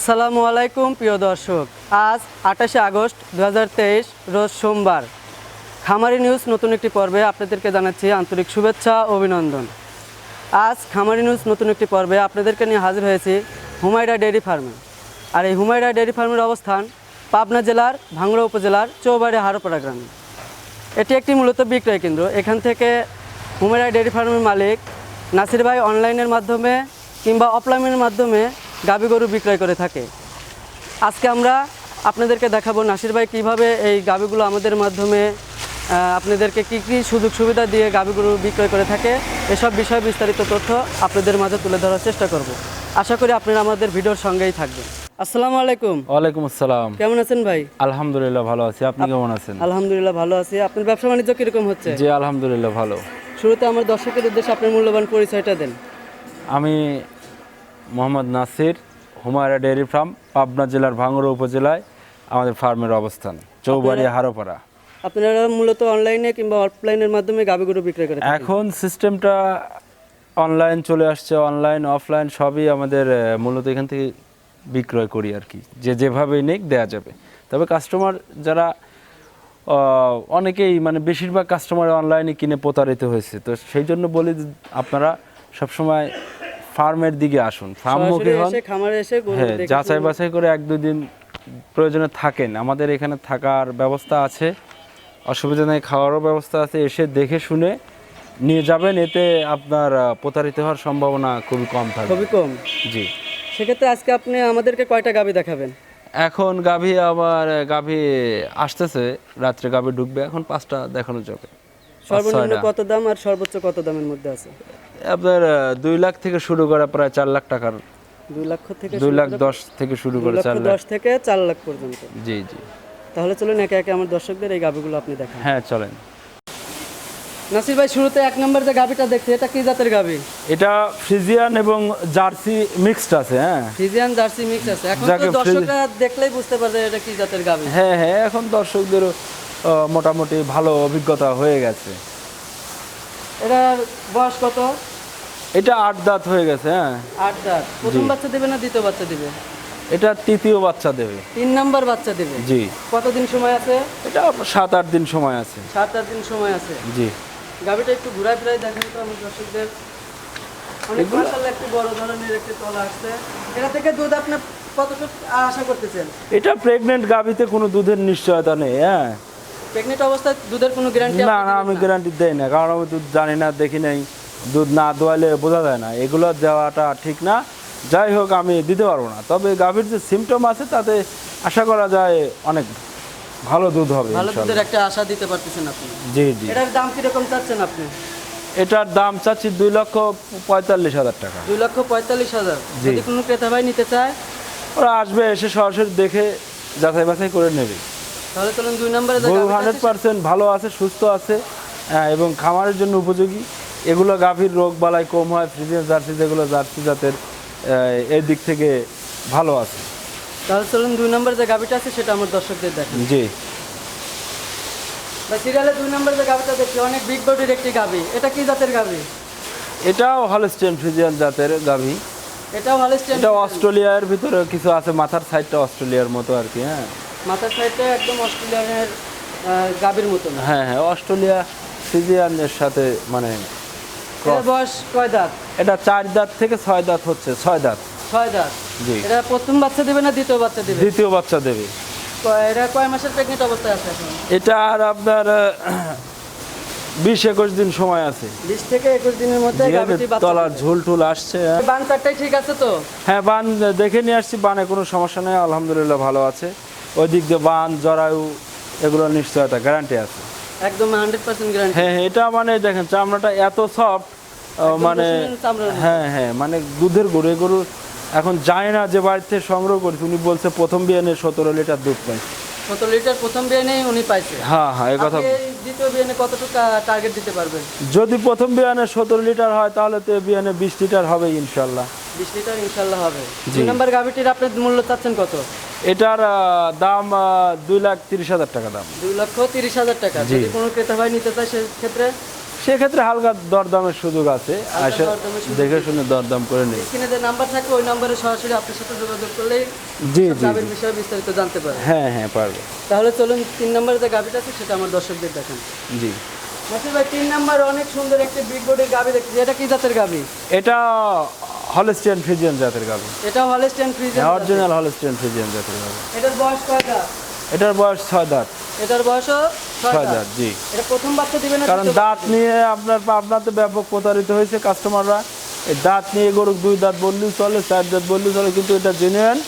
আসসালামু আলাইকুম, প্রিয় দর্শক। আজ আঠাশে আগস্ট দু হাজার তেইশ, রোজ সোমবার। খামারি নিউজ নতুন একটি পর্বে আপনাদেরকে জানাচ্ছি আন্তরিক শুভেচ্ছা, অভিনন্দন। আজ খামারি নিউজ নতুন একটি পর্বে আপনাদেরকে নিয়ে হাজির হয়েছি হুমায়রা ডেয়ারি ফার্মে। আর এই হুমায়রা ডেয়ারি ফার্মের অবস্থান পাবনা জেলার ভাঙ্গুড়া উপজেলার চৌবাড়ি হারোপাড়া গ্রামে। এটি একটি মূলত বিক্রয় কেন্দ্র। এখান থেকে হুমায়রা ডেয়ারি ফার্মের মালিক নাসির ভাই অনলাইনের মাধ্যমে কিংবা অফলাইনের মাধ্যমে গাবি গরু বিক্রয় করে থাকে। আজকে আমরা আপনাদেরকে দেখাবো নাসির ভাই কীভাবে এই গাবিগুলো আমাদের মাধ্যমে আপনাদেরকে কী কী সুযোগ সুবিধা দিয়ে গাবি গরু বিক্রয় করে থাকে এসব বিষয়ে বিস্তারিত তথ্য আপনাদের মাঝে তুলে ধরার চেষ্টা করব। আশা করি আপনারা আমাদের ভিডিওর সঙ্গেই থাকবেন। আসসালামু আলাইকুম। ওয়ালাইকুম আসসালাম। কেমন আছেন ভাই? আলহামদুলিল্লাহ ভালো আছি। আপনি কেমন আছেন? আলহামদুলিল্লাহ ভালো আছি। আপনার ব্যবসা বাণিজ্য কীরকম হচ্ছে? জি আলহামদুলিল্লাহ ভালো। শুরুতে আমার দর্শকের উদ্দেশ্যে আপনার মূল্যবান পরিচয়টা দেন। আমি মোহাম্মদ নাসির হুমায়রা ডেয়ারি ফার্ম পাবনা জেলার ভাঙ্গুড়া উপজেলায় আমাদের ফার্মের অবস্থান। চৌবাড়ি হারোপাড়া। আপনারা মূলত অনলাইনে কিংবা অফলাইনের মাধ্যমে গাভী গরু বিক্রয় করে থাকেন। এখন সিস্টেমটা অনলাইন চলে আসছে অনলাইন অফলাইন সবই আমাদের মূলত এখান থেকে বিক্রয় করি আর কি। যে যেভাবেই নেক দেয়া যাবে। তবে কাস্টমার যারা অনেকেই মানে বেশিরভাগ কাস্টমার অনলাইনে কিনে প্রতারিত হয়েছে। তো সেই জন্য বলি আপনারা সবসময় ফার্মের দিকে আসুন। ফার্মমুখী সরাসরি হন। হ্যাঁ যাচাই বাছাই করে এক দুই দিন প্রয়োজনে থাকেন। আমাদের এখানে থাকার ব্যবস্থা আছে। অসুবিধা নেই খাওয়ারও ব্যবস্থা আছে। এসে দেখে শুনে নিয়ে যাবেন। এতে আপনার প্রতারিত হওয়ার সম্ভাবনা খুবই কম থাকবে। খুবই কম। জি। সেক্ষেত্রে আজকে আপনি আমাদেরকে কয়টা গাভী দেখাবেন? এখন গাভী আবার গাভী আসতেছে। রাত্রে গাভী ঢুকবে। এখন পাঁচটা দেখানো যাবে সর্বনিম্ন কত দাম আর সর্বোচ্চ কত দামের মধ্যে আছে? আপনার দুই লাখ থেকে শুরু করে প্রায় চার লাখ টাকার। দুই লক্ষ থেকে দুই লাখ দশ থেকে শুরু করে চার লাখ। দশ থেকে চার লাখ পর্যন্ত। জি জি। তাহলে চলুন একে একে আমার দর্শকদের এই গাভীগুলো আপনি দেখান। হ্যাঁ চলেন। নাসির ভাই শুরুতে এক নম্বর যে গাভীটা দেখছি এটা কি জাতের গাভী এটা ফ্রিজিয়ান এবং জার্সি মিক্সড আছে হ্যাঁ। ফিজিয়ান জার্সি মিক্স আছে। এখন তো দর্শকরা দেখলেই বুঝতে পারবে এটা কি জাতের গাভী হ্যাঁ হ্যাঁ এখন দর্শকদেরও আহ, মোটামুটি ভালো অভিজ্ঞতা হয়ে গেছে। এটার বয়স কত? এটা আট দাঁত হয়ে গেছে হ্যাঁ। আট দাঁত। প্রথম বাচ্চা দেবে না দ্বিতীয় বাচ্চা দিবে? এটা তৃতীয় বাচ্চা দেবে। তিন নাম্বার বাচ্চা দেবে? জি। কতদিন সময় আছে? এটা সাত আট দিন সময় আছে। সাত আট দিন সময় আছে। জি। গাভিটা একটু ঘুরাই ফিরাই দেখেন তো আমার দর্শকদের। অনেক মাসাল্লাহ একটু বড় ধরনের একটি তলা আসছে। এটা থেকে দুধ কতটুকু আশা করতেছেন? এটা প্রেগনেন্ট গাভিতে কোনো দুধের নিশ্চয়তা নেই হ্যাঁ। প্রেগনেন্ট অবস্থায় দুধের কোনো গ্যারান্টি না না আমি গ্যারান্টি দেই না কারণ আমি দুধ জানি না দেখি নাই। দুধ না দোয়ালে বোঝা যায় না। এগুলো দেওয়াটা ঠিক না। যাই হোক আমি দিতে পারব না। তবে গাভীর যে সিমটম আছে তাতে আশা করা যায় অনেক ভালো দুধ হবে ভালো ইনশাল্লাহ। দুধের একটা আশা দিতে পারতেছেন আপনি। জি জি। এটার দাম কীরকম চাচ্ছেন আপনি? এটার দাম চাচ্ছি দুই লক্ষ পঁয়তাল্লিশ হাজার টাকা। দুই লক্ষ পঁয়তাল্লিশ হাজার। যদি কোনো ক্রেতা ভাই নিতে চায়? ওরা আসবে এসে সরাসরি দেখে যাচাই বাছাই করে নেবে। তাহলে চলুন দুই নম্বরে গরু হান্ড্রেড পার্সেন্ট ভালো আছে সুস্থ আছে হ্যাঁ, এবং খামারের জন্য উপযোগী। এগুলো গাভীর রোগ বালাই কম হয় ফ্রিজিয়ান জার্সি যেগুলো জার্সি জাতের এই দিক থেকে ভালো আছে। তাহলে চলুন দুই নম্বরে যে গাভিটা আছে সেটা আমার দর্শকদের দেখেন জি। সিরিয়ালে দুই নম্বরে যে গাভিটা দেখছি অনেক বিগ বডির একটি গাভি। এটা কি জাতের গাভি? এটাও হলস্টেন ফ্রিজিয়ান জাতের গাভী। এটাও ভালো স্ট্যান্ড এটা অস্ট্রেলিয়ার ভিতরে কিছু আছে মাথার সাইডটা অস্ট্রেলিয়ার মতো আর কি হ্যাঁ। মাথার সাইডটা একদম অস্ট্রেলিয়ানের গাভীর মতন হ্যাঁ হ্যাঁ অস্ট্রেলিয়া ফ্রিজিয়ানের সাথে মানে বয়স কয় দাঁত? এটা চার দাঁত থেকে ছয় দাঁত হচ্ছে ছয় দাঁত। ছয় দাঁত। জি। এটা প্রথম বাচ্চা দিবে না দ্বিতীয় বাচ্চা দিবে? দ্বিতীয় বাচ্চা দেবে। এটা কয় মাসের প্রেগনেন্ট অবস্থায় আছে এখন? এটা আর আপনার বিশ একুশ দিন সময় আছে। বিশ থেকে একুশ দিনের মধ্যে তলার ঝুল টুল আসছে হ্যাঁ। বান চারটাই ঠিক আছে তো? হ্যাঁ বান দেখে নিয়ে আসছি বানে কোনো সমস্যা নেই আলহামদুলিল্লাহ ভালো আছে। ওই দিক দিয়ে বান জরায়ু এগুলো নিশ্চয়তা গ্যারান্টি আছে। একদম হান্ড্রেড পার্সেন্ট গ্যারান্টি হ্যাঁ এটা মানে দেখেন চামড়াটা এত সফট মানে হ্যাঁ হ্যাঁ মানে দুধের গরু গরু এখন যায় না যে বাড়িতে সংগ্রহ করছি উনি বলছে প্রথম বিয়ানে সতেরো লিটার দুধ পাই কত লিটার প্রথম বিয়ানে উনি পাইছে। হ্যাঁ হ্যাঁ এই কথা। দ্বিতীয় বিয়ানে কতটুকু টার্গেট দিতে পারবেন? যদি প্রথম বিয়ানে সতেরো লিটার হয় তাহলে তো বিয়ানে বিশ লিটার হবে ইনশাল্লাহ। বিশ লিটার ইনশাল্লাহ হবে। দুই নম্বর গাভিটির আপনার মূল্য চাচ্ছেন কত? এটার দাম দুই লাখ তিরিশ হাজার টাকা দাম। দুই লক্ষ তিরিশ হাজার টাকা। যদি কোনো ক্রেতা ভাই নিতে চায় সেক্ষেত্রে? সেক্ষেত্রে হালকা দরদামের সুযোগ আছে। আসে দেখে শুনে দরদাম করে নেই। স্ক্রিনে যে নাম্বার থাকে ওই নাম্বারে সরাসরি আপনার সাথে যোগাযোগ করলেই জি জি গাভীর বিষয়ে বিস্তারিত জানতে পারে হ্যাঁ হ্যাঁ পারবে। তাহলে চলুন তিন নম্বরে যে গাভীটা আছে সেটা আমার দর্শকদের দেখান। জি। নাসির ভাই তিন নাম্বার অনেক সুন্দর একটি বিগ বডির গাভী দেখছি এটা কি জাতের গাভী? এটা হলস্টিয়ান ফ্রিজিয়ান জাতের গাভি। এটা হলেস্টিয়ান ফ্রিজ অরিজিনাল হলস্টিয়ান ফ্রিজিয়ান জাতের গাভি। এটার বয়স কয়টা এটার বয়স ছয় দাঁত। এটার বয়সও ছয় দাঁত। জি। এটা প্রথম বাচ্চা দিবে না কারণ দাঁত নিয়ে আপনার আপনাতে ব্যাপক প্রতারিত হয়েছে কাস্টমাররা এই দাঁত নিয়ে গরু দুই দাঁত বললেও চলে চার দাঁত বললেও চলে কিন্তু এটা জেনুইন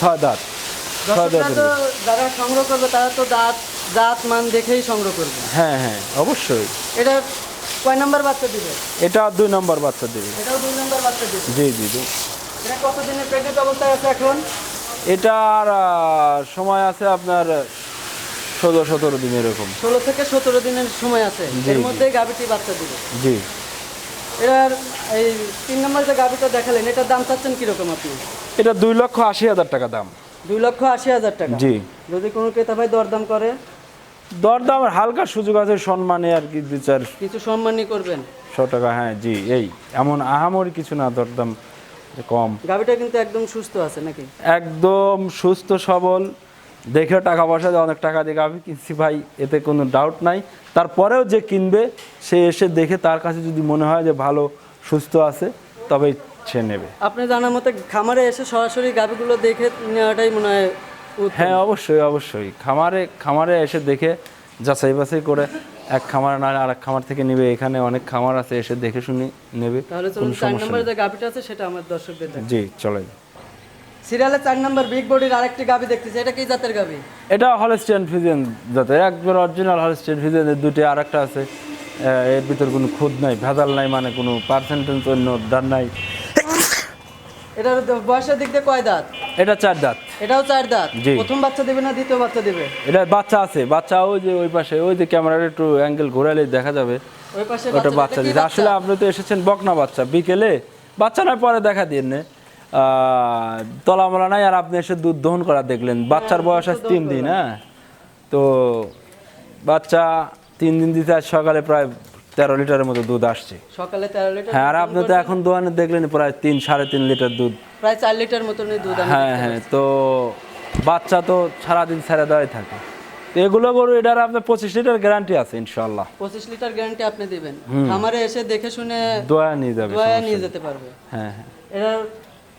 ছয় দাঁত। যারা সংগ্রহ করবে তারা তো দাঁত দাঁত মান দেখেই সংগ্রহ করবে। হ্যাঁ হ্যাঁ অবশ্যই। এটা কয় নাম্বার বাচ্চা দিবে? এটা দুই নম্বর বাচ্চা দেবে। এটাও দুই নাম্বার বাচ্চা দিবে? জি জি জি। এটা কত দিনের প্রেগনেন্ট অবস্থায় আছে এখন? এটার সময় আছে আপনার ষোলো সতেরো দিন এরকম। ষোলো থেকে সতেরো দিনের সময় আছে। এর। মধ্যে গাভিটি বাচ্চা দিবে। জি। এটার এই তিন নম্বর যে গাভিটা দেখালেন এটার দাম চাচ্ছেন কীরকম আপনি? এটা দুই লক্ষ আশি হাজার টাকা দাম। দুই লক্ষ আশি হাজার টাকা। জি। যদি কোনো ক্রেতা ভাই দরদাম করে দরদামের হালকা সুযোগ আছে সম্মানে আর কি দু চার কিছু সম্মানই করবেন। শো টাকা হ্যাঁ জি এই এমন আহামরি কিছু না দরদাম কম। গাভিটা কিন্তু একদম সুস্থ আছে নাকি? একদম সুস্থ সবল। দেখে টাকা পয়সা দিয়ে অনেক টাকা দিয়ে গাভি কিনছি ভাই এতে কোনো ডাউট নাই। তারপরেও যে কিনবে সে এসে দেখে তার কাছে যদি মনে হয় যে ভালো সুস্থ আছে তবে সে নেবে। আপনি জানার মতে খামারে এসে সরাসরি গাভিগুলো দেখে নেওয়াটাই মনে হয়। হ্যাঁ অবশ্যই অবশ্যই। খামারে খামারে এসে দেখে যাচাই বাছাই করে এক খামার না আর এক খামার থেকে নেবে। এখানে অনেক খামার আছে এসে দেখে শুনে নেবে। তাহলে চলুন চার নম্বরে যে গাভিটা আছে সেটা আমার দর্শকদের জি চলে সিরিয়ালে চার নম্বর বিগ বডির আরেকটি গাভি দেখতেছি। এটা কি জাতের গাভি? এটা হলস্টিয়ান ফিজিয়ান যাতে একবার অরিজিনাল হলস্টিয়ান ফিজিয়ান দুটি আর একটা আছে এর ভিতর কোনো খুদ নাই ভেজাল নাই মানে কোনো পার্সেন্টেজ অন্য ডান নাই। এটার বয়সের দিক দিয়ে কয় দাঁত? এটা চার দাঁত। এটাও চার দাঁত? প্রথম বাচ্চা দিবে না দ্বিতীয় বাচ্চা দিবে? এটা বাচ্চা আছে বাচ্চা ওই যে ওই পাশে ওই যে ক্যামেরার একটু অ্যাঙ্গেল ঘোরালে দেখা যাবে। ওই পাশে ওটা বাচ্চা দিচ্ছে আসলে আপনি তো এসেছেন বকনা বাচ্চা। বিকেলে বাচ্চা নয় পরে দেখা দিন নে। তলামলা নাই আর আপনি এসে দুধ দহন করা দেখলেন। বাচ্চার বয়স আছে তিন দিন হ্যাঁ। তো বাচ্চা তিন দিন দিতে আজ সকালে প্রায় তেরো লিটারের মতো দুধ আসছে। সকালে তেরো লিটার হ্যাঁ আর আপনি তো এখন দোকানে দেখলেন প্রায় তিন সাড়ে তিন লিটার দুধ। প্রায় চার লিটার মতনই দুধ হ্যাঁ হ্যাঁ তো বাচ্চা তো সারাদিন ছেড়ে দেওয়াই থাকে। এগুলো গরু এটার আপনার পঁচিশ লিটার গ্যারান্টি আছে ইনশাল্লাহ পঁচিশ লিটার গ্যারান্টি আপনি দিবেন। খামারে এসে দেখে শুনে দোয়া নিয়ে যাবে দোয়া নিয়ে যেতে পারবে। হ্যাঁ হ্যাঁ। এটার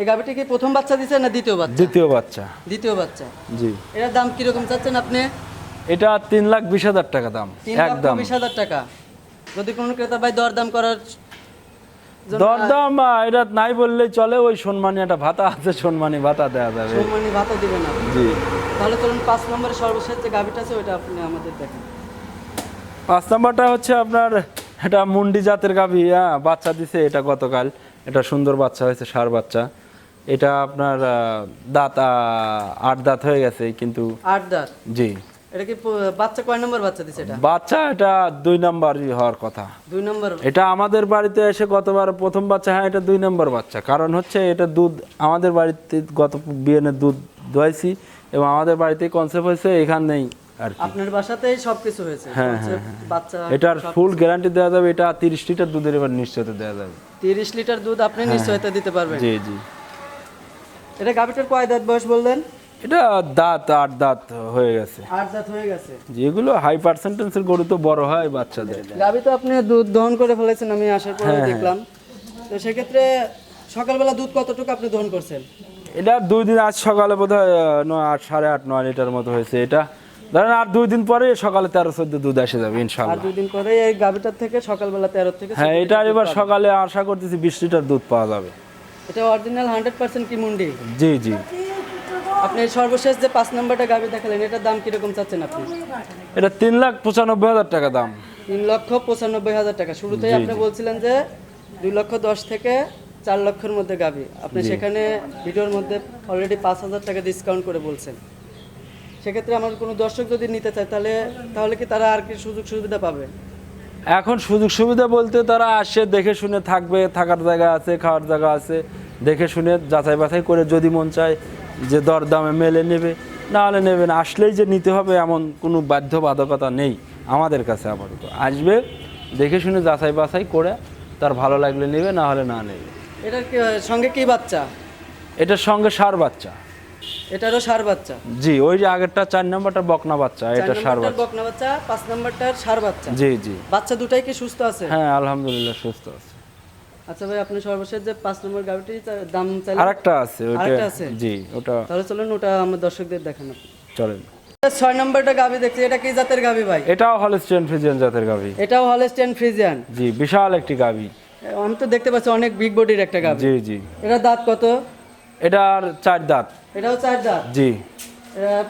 এই গাভিটি কি প্রথম বাচ্চা দিছে না দ্বিতীয় বাচ্চা? দ্বিতীয় বাচ্চা। দ্বিতীয় বাচ্চা। জি। এটার দাম কীরকম চাচ্ছেন আপনি? এটা তিন লাখ বিশ হাজার টাকা দাম একদম। বিশ হাজার টাকা। যদি কোনো ক্রেতা ভাই দরদাম করার দরদাম এটা নাই বললেই চলে ওই সম্মানী একটা ভাতা আছে সম্মানী ভাতা দেওয়া যাবে। সম্মানী ভাতা দিবেন আপনি। জি। তাহলে চলুন পাঁচ নম্বরে সর্বশেষ যে গাভিটা আছে ওইটা আপনি আমাদের দেখেন। পাঁচ নম্বরটা হচ্ছে আপনার এটা মুন্ডি জাতের গাভী হ্যাঁ বাচ্চা দিছে এটা গতকাল। এটা সুন্দর বাচ্চা হয়েছে সার বাচ্চা। এটা আপনার দাঁত আট দাঁত হয়ে গেছে কিন্তু আট দাঁত? জি। এটা কি বাচ্চা কয় নম্বর বাচ্চা দিছে এটা? বাচ্চা এটা দুই নাম্বারই হওয়ার কথা। দুই নম্বর। এটা আমাদের বাড়িতে এসে গতবার প্রথম বাচ্চা হ্যাঁ এটা দুই নম্বর বাচ্চা। কারণ হচ্ছে এটা দুধ আমাদের বাড়িতে গত বিয়েনের দুধ দোয়াইছি এবং আমাদের বাড়িতে কনসেপ্ট হয়েছে এখানেই আর আপনার বাসাতেই সবকিছু হয়েছে? হ্যাঁ, concept, বাচ্চা এটার ফুল গ্যারান্টি দেওয়া যাবে এটা তিরিশ লিটার দুধের এবার নিশ্চয়তা দেওয়া যাবে। তিরিশ লিটার দুধ আপনি নিশ্চয়তা দিতে পারবেন। জি জি। এটা গাভিটার কয় দাঁত বয়স বললেন? এটা দাঁত আট দাঁত হয়ে গেছে। আট দাঁত হয়ে গেছে। যেগুলো হাই পার্সেন্টেন্সের গরু তো বড় হয় বাচ্চাদের। গাভি তো আপনি দুধ দহন করে ফেলেছেন আমি আসার পরে হ্যাঁ, দেখলাম। তো সেক্ষেত্রে সকালবেলা দুধ কতটুকু আপনি দহন করছেন? এটা দুই দিন আজ সকালে বোধ হয় আট সাড়ে আট নয় লিটার মতো হয়েছে এটা। ধরেন আর দুই দিন পরে সকালে তেরো চোদ্দ দুধ এসে যাবে আর ইনশাল্লাহ দুই দিন পরে এই গাভিটার থেকে সকালবেলা তেরো থেকে হ্যাঁ এটা এবার সকালে আশা করতেছি বিশ লিটার দুধ পাওয়া যাবে। এটা অরিজিনাল হান্ড্রেড পার্সেন্ট কি মুন্ডি? জি জি। আপনি সর্বশেষ যে পাঁচ নাম্বারটা গাভি দেখালেন এটার দাম কীরকম চাচ্ছেন আপনি? এটা তিন লাখ পঁচানব্বই হাজার টাকা দাম। তিন লক্ষ পঁচানব্বই হাজার টাকা। শুরুতেই আপনি বলছিলেন যে দুই লক্ষ দশ থেকে চার লক্ষের মধ্যে গাবি। আপনি সেখানে ভিডিওর মধ্যে অলরেডি পাঁচ হাজার টাকা ডিসকাউন্ট করে বলছেন। সেক্ষেত্রে আমার কোনো দর্শক যদি নিতে চায় তাহলে তাহলে কি তারা আর কি সুযোগ সুবিধা পাবে? এখন সুযোগ সুবিধা বলতে তারা আসে দেখে শুনে থাকবে থাকার জায়গা আছে খাওয়ার জায়গা আছে দেখে শুনে যাচাই বাছাই করে যদি মন চায় যে দর দামে মেলে নেবে না হলে নেবে না। আসলেই যে নিতে হবে এমন কোনো বাধ্যবাধকতা নেই আমাদের কাছে আপাতত। আসবে দেখে শুনে যাচাই বাছাই করে তার ভালো লাগলে নেবে না হলে না নেবে। এটার কি সঙ্গে কি বাচ্চা? এটার সঙ্গে সার বাচ্চা। এটারও সার বাচ্চা? জি ওই যে আগেরটা চার নম্বরটা বকনা বাচ্চা এটা সার বাচ্চা। বকনা বাচ্চা পাঁচ নম্বরটার সার বাচ্চা? জি জি। বাচ্চা দুটাই কি সুস্থ আছে? হ্যাঁ আলহামদুলিল্লাহ সুস্থ আছে। আচ্ছা ভাই আপনি সর্বশেষ যে পাঁচ নম্বর গাভিটি দাম চাইলেন আরেকটা আছে আরেকটা আছে? জি ওটা তাহলে চলুন ওটা আমার দর্শকদের দেখান। আপনি। চলেন ছয় নম্বরটা গাভি দেখছি এটা কি জাতের গাভি ভাই? এটাও হলস্টেন ফ্রিজিয়ান জাতের গাভী এটাও হলস্টেন ফ্রিজিয়ান জি বিশাল একটি গাভী আমি তো দেখতে পাচ্ছি অনেক বিগ বডির একটা গাভি জি জি। এটা দাঁত কত? এটার চার দাঁত। এটাও চার দাঁত? জি।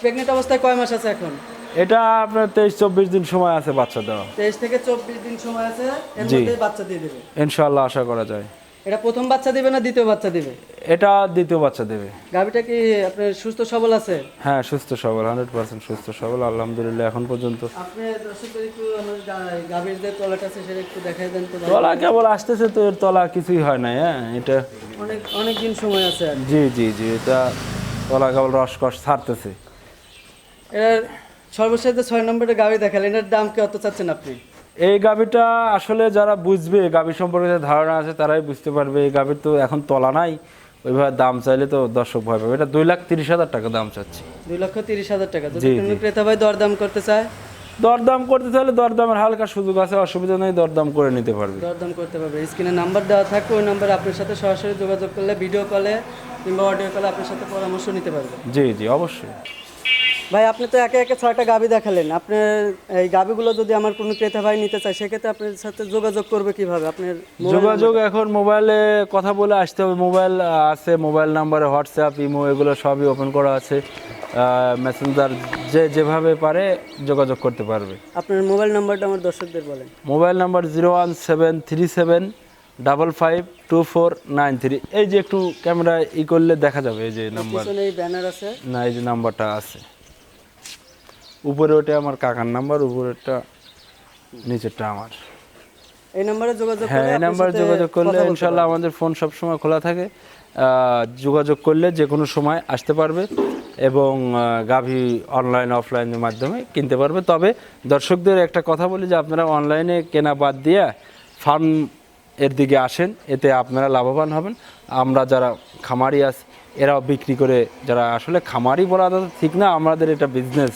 প্রেগনেন্ট অবস্থায় কয় মাস আছে এখন? এটা আপনার তেইশ চব্বিশ দিন সময় আছে বাচ্চা দেওয়া তেইশ থেকে চব্বিশ দিন সময় আছে এর জি। মধ্যে বাচ্চা দিয়ে দেবে। ইনশাল্লাহ আশা করা যায়। এটা প্রথম বাচ্চা দিবে না দ্বিতীয় বাচ্চা দিবে? এটা দ্বিতীয় বাচ্চা দেবে। গাভিটা কি আপনার সুস্থ সবল আছে? হ্যাঁ সুস্থ সবল হান্ড্রেড পার্সেন্ট সুস্থ সবল আলহামদুলিল্লাহ এখন পর্যন্ত। আপনি দর্শকদের একটু আমার গা- গাভীর যে তলাটা আছে সেটা একটু দেখাই দেন তো ভাই। তলা কেবল আসতেছে তো এর তলা কিছুই হয় না হ্যাঁ এটা অনেক অনেক দিন সময় আছে আর জি জি জি এটা তলা কেবল রস রসকস ছাড়তেছে। এর সর্বশেষ যে ছয় নম্বরের গাভি দেখালেন। এটার দাম কত চাচ্ছেন আপনি? এই গাভিটা আসলে যারা বুঝবে গাভি সম্পর্কে যাদের ধারণা আছে তারাই বুঝতে পারবে। এই গাভির তো এখন তলা নাই ওইভাবে দাম চাইলে তো দর্শক ভয় পাবে। এটা দুই লাখ তিরিশ হাজার টাকা দাম চাচ্ছি। দুই লক্ষ তিরিশ হাজার টাকা। যদি কোনো ক্রেতা ভাই দরদাম করতে চায়? দরদাম করতে চাইলে দরদামের হালকা সুযোগ আছে অসুবিধা নেই দরদাম করে নিতে পারবে। দরদাম করতে পারবে। স্ক্রিনে নাম্বার দেওয়া থাকবে ওই নাম্বারে আপনার সাথে সরাসরি যোগাযোগ করলে ভিডিও কলে কিংবা অডিও কলে আপনার সাথে পরামর্শ নিতে পারবে। জি জি অবশ্যই। ভাই আপনি তো একে একে ছয়টা গাভি দেখালেন। আপনার এই গাভিগুলো যদি আমার কোনো ক্রেতা ভাই নিতে চায় সেক্ষেত্রে আপনার সাথে যোগাযোগ করবে কীভাবে? আপনার যোগাযোগ এখন মোবাইলে কথা বলে আসতে হবে। মোবাইল আছে মোবাইল নাম্বারে হোয়াটসঅ্যাপ ইমো এগুলো সবই ওপেন করা আছে। মেসেঞ্জার যে যেভাবে পারে যোগাযোগ করতে পারবে। আপনার মোবাইল নাম্বারটা আমার দর্শকদের বলেন। Mobile number zero one seven three seven double five two four nine three. এই যে একটু ক্যামেরা ই করলে দেখা যাবে এই যে নাম্বার। এই ব্যানার আছে। না এই যে নাম্বারটা আছে। উপরে ওটা আমার কাকার নাম্বার উপরে উপরেরটা নিচেরটা আমার। এই নাম্বারে যোগাযোগ হ্যাঁ এই নাম্বার যোগাযোগ করলে ইনশাল্লাহ আমাদের ফোন সবসময় খোলা থাকে। যোগাযোগ করলে যে কোনো সময় আসতে পারবে এবং গাভী অনলাইন অফলাইনের মাধ্যমে কিনতে পারবে। তবে দর্শকদের একটা কথা বলি যে আপনারা অনলাইনে কেনা বাদ দিয়ে ফার্ম এর দিকে আসেন এতে আপনারা লাভবান হবেন। আমরা যারা খামারি আছি এরাও বিক্রি করে যারা আসলে খামারি বলা ঠিক না আমাদের এটা বিজনেস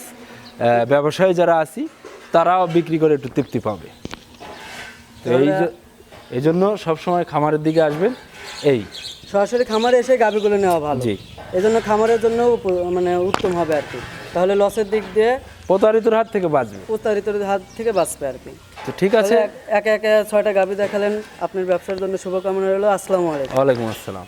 ব্যবসায়ী যারা আছি তারাও বিক্রি করে একটু তৃপ্তি পাবে। এই এই জন্য সবসময় খামারের দিকে আসবেন। এই। সরাসরি খামারে এসে গাভিগুলো নেওয়া ভালো। জি। এই জন্য খামারের জন্য মানে উত্তম হবে আর কি। তাহলে লসের দিক দিয়ে প্রতারিতর হাত থেকে বাঁচবে। প্রতারিত হাত থেকে বাঁচবে আর কি। তো ঠিক আছে। একে একে ছয়টা গাভি দেখালেন। আপনার ব্যবসার জন্য শুভকামনা রইল। আসসালামু আলাইকুম। ওয়ালাইকুম আসসালাম।